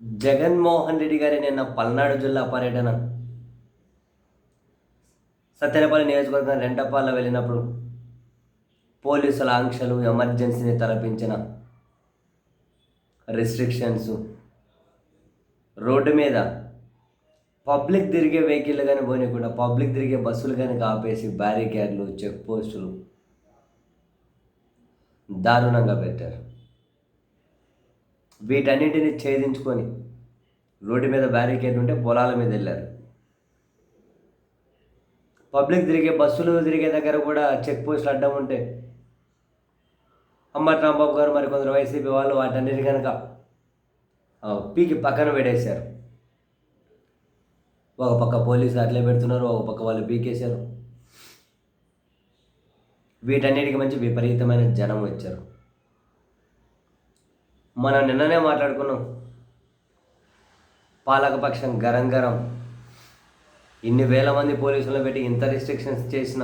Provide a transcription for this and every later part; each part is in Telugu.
జగన్మోహన్ రెడ్డి గారి నిన్న పల్నాడు జిల్లా పర్యటన. సత్యనపల్లి నియోజకవర్గం రెంటపాల్లో వెళ్ళినప్పుడు పోలీసుల ఆంక్షలు ఎమర్జెన్సీని తలపించిన రిస్ట్రిక్షన్స్. రోడ్డు మీద పబ్లిక్ తిరిగే వెహికల్ కానీ పోనీయకుండా పబ్లిక్ తిరిగే బస్సులు కానీ ఆపేసి బ్యారికేడ్లు చెక్ పోస్టులు దారుణంగా పెట్టారు. వీటన్నింటిని ఛేదించుకొని రోడ్డు మీద బ్యారికేడ్ ఉంటే పొలాల మీద వెళ్ళారు. పబ్లిక్ తిరిగే బస్సులు తిరిగే దగ్గర కూడా చెక్ పోస్టులు అడ్డం ఉంటే అమ్మ రాంబాబు గారు మరి కొందరు వైసీపీ వాళ్ళు వాటన్నిటి కనుక పీకి పక్కన పెట్టేశారు. ఒక పక్క పోలీసులు అట్లే పెడుతున్నారు ఒక పక్క వాళ్ళు పీకేశారు. వీటన్నిటికీ మంచి విపరీతమైన జనం వచ్చారు. మనం నిన్ననే మాట్లాడుకున్నాం. పాలకపక్షం గరం గరం. ఇన్ని వేల మంది పోలీసులను పెట్టి ఇంత రిస్ట్రిక్షన్స్ చేసిన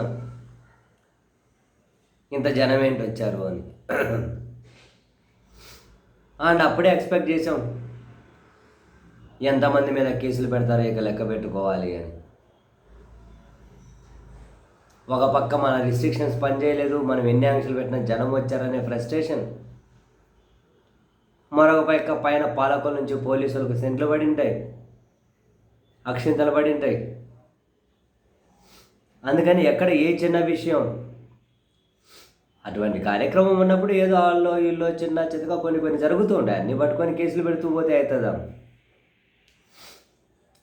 ఇంత జనం ఏంటి వచ్చారు అని. అండ్ అప్పుడే ఎక్స్పెక్ట్ చేసాం ఎంతమంది మీద కేసులు పెడతారో ఇక లెక్క పెట్టుకోవాలి అని. ఒక పక్క మన రిస్ట్రిక్షన్స్ పనిచేయలేదు మనం ఎన్ని ఆంక్షలు పెట్టినా జనం వచ్చారనే ఫ్రస్ట్రేషన్ మరొక పక్క పైన పాలకుల నుంచి పోలీసులకు సెంట్లు పడి ఉంటాయి అక్షింతలు పడి ఉంటాయి అందుకని ఎక్కడ ఏ చిన్న విషయం? అటువంటి కార్యక్రమం ఉన్నప్పుడు ఏదో వాళ్ళు వీళ్ళు చిన్న చిన్నగా కొన్ని కొన్ని జరుగుతూ ఉంటాయి. అన్ని పట్టుకొని కేసులు పెడుతూ పోతే అవుతుందా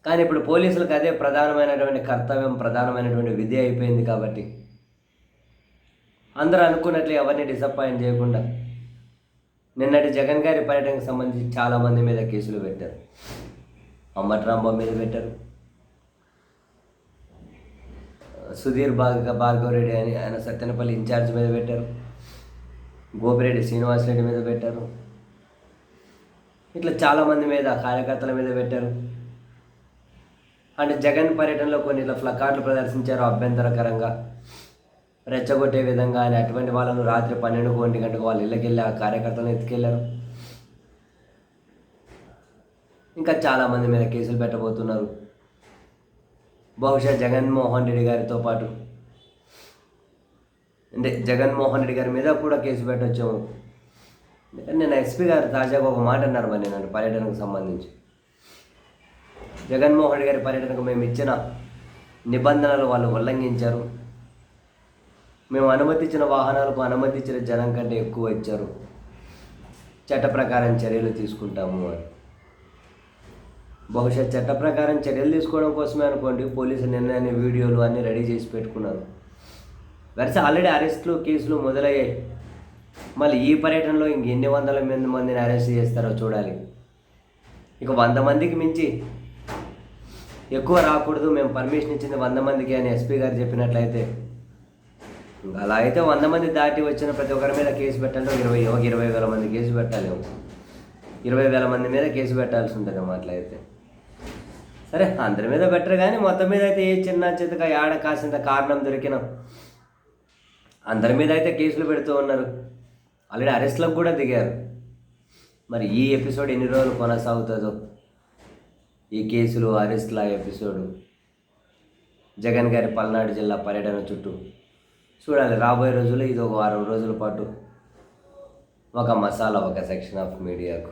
కానీ ఇప్పుడు పోలీసులకు అదే ప్రధానమైనటువంటి కర్తవ్యం ప్రధానమైనటువంటి విధి అయిపోయింది కాబట్టి అందరూ అనుకున్నట్లు ఎవరిని డిసప్పాయింట్ చేయకుండా నిన్నటి జగన్ గారి పర్యటనకు సంబంధించి చాలామంది మీద కేసులు పెట్టారు. అమ్మట్రాంబాబు మీద పెట్టారు. సుధీర్ భార్గ భార్గవ్ రెడ్డి అని ఆయన సత్యనపల్లి ఇన్ఛార్జ్ మీద పెట్టారు. గోపిరెడ్డి శ్రీనివాసరెడ్డి మీద పెట్టారు. ఇట్లా చాలామంది మీద కార్యకర్తల మీద పెట్టారు. అంటే జగన్ పర్యటనలో కొన్ని ఇట్లా ఫ్లకార్డులు ప్రదర్శించారు అభ్యంతరకరంగా. రెచ్చగొట్టే విధంగా అని అటువంటి వాళ్ళను రాత్రి పన్నెండు ఒంటి గంటకు వాళ్ళ ఇళ్ళకి వెళ్ళి ఆ కార్యకర్తలను ఎత్తుకెళ్ళారు. ఇంకా చాలామంది మీద కేసులు పెట్టబోతున్నారు. బహుశా జగన్మోహన్ రెడ్డి గారితో పాటు. అంటే జగన్మోహన్ రెడ్డి గారి మీద కూడా కేసు పెట్టొచ్చాము ఎందుకంటే నేను ఎస్పీ గారు తాజాగా ఒక మాట అన్నారు మరి నేను పర్యటనకు సంబంధించి. జగన్మోహన్ రెడ్డి గారి పర్యటనకు మేము ఇచ్చిన నిబంధనలు వాళ్ళు ఉల్లంఘించారు. మేము అనుమతించిన వాహనాలకు అనుమతించిన జనం కంటే ఎక్కువ ఇచ్చారు. చట్ట ప్రకారం చర్యలు తీసుకుంటాము అని. బహుశా చట్ట ప్రకారం చర్యలు తీసుకోవడం కోసమే అనుకోండి. పోలీసులు నిన్న వీడియోలు అన్నీ రెడీ చేసి పెట్టుకున్నారు. వరుస ఆల్రెడీ అరెస్టులు కేసులు మొదలయ్యాయి. మళ్ళీ ఈ పర్యటనలో ఇంక ఎన్ని వందల మంది మందిని అరెస్ట్ చేస్తారో చూడాలి. ఇక వంద మందికి మించి ఎక్కువ రాకూడదు. మేము పర్మిషన్ ఇచ్చింది వంద మందికి అని ఎస్పీ గారు చెప్పినట్లయితే అలా అయితే వంద మంది దాటి వచ్చిన ప్రతి ఒక్కరి మీద కేసు పెట్టాలంటే ఇరవై ఒక ఇరవై వేల మంది కేసు పెట్టాలి ఇరవై వేల మంది మీద కేసు పెట్టాల్సి ఉంటుంది అట్లా అయితే. సరే అందరి మీద బెటర్ కానీ మొత్తం మీద అయితే ఏ చిన్న చితక ఆడ కాసింత కారణం దొరికిన అందరి మీద అయితే కేసులు పెడుతూ ఉన్నారు. ఆల్రెడీ అరెస్ట్లకు కూడా దిగారు. మరి ఈ ఎపిసోడ్ ఎన్ని రోజులు కొనసాగుతుందో? ఈ కేసులు అరెస్ట్ల ఎపిసోడు జగన్ గారి పల్నాడు జిల్లా పర్యటన చుట్టూ చూడాలి రాబోయే రోజుల్లో ఇది ఒక వారం రోజుల పాటు ఒక మసాలా ఒక సెక్షన్ ఆఫ్ మీడియాకు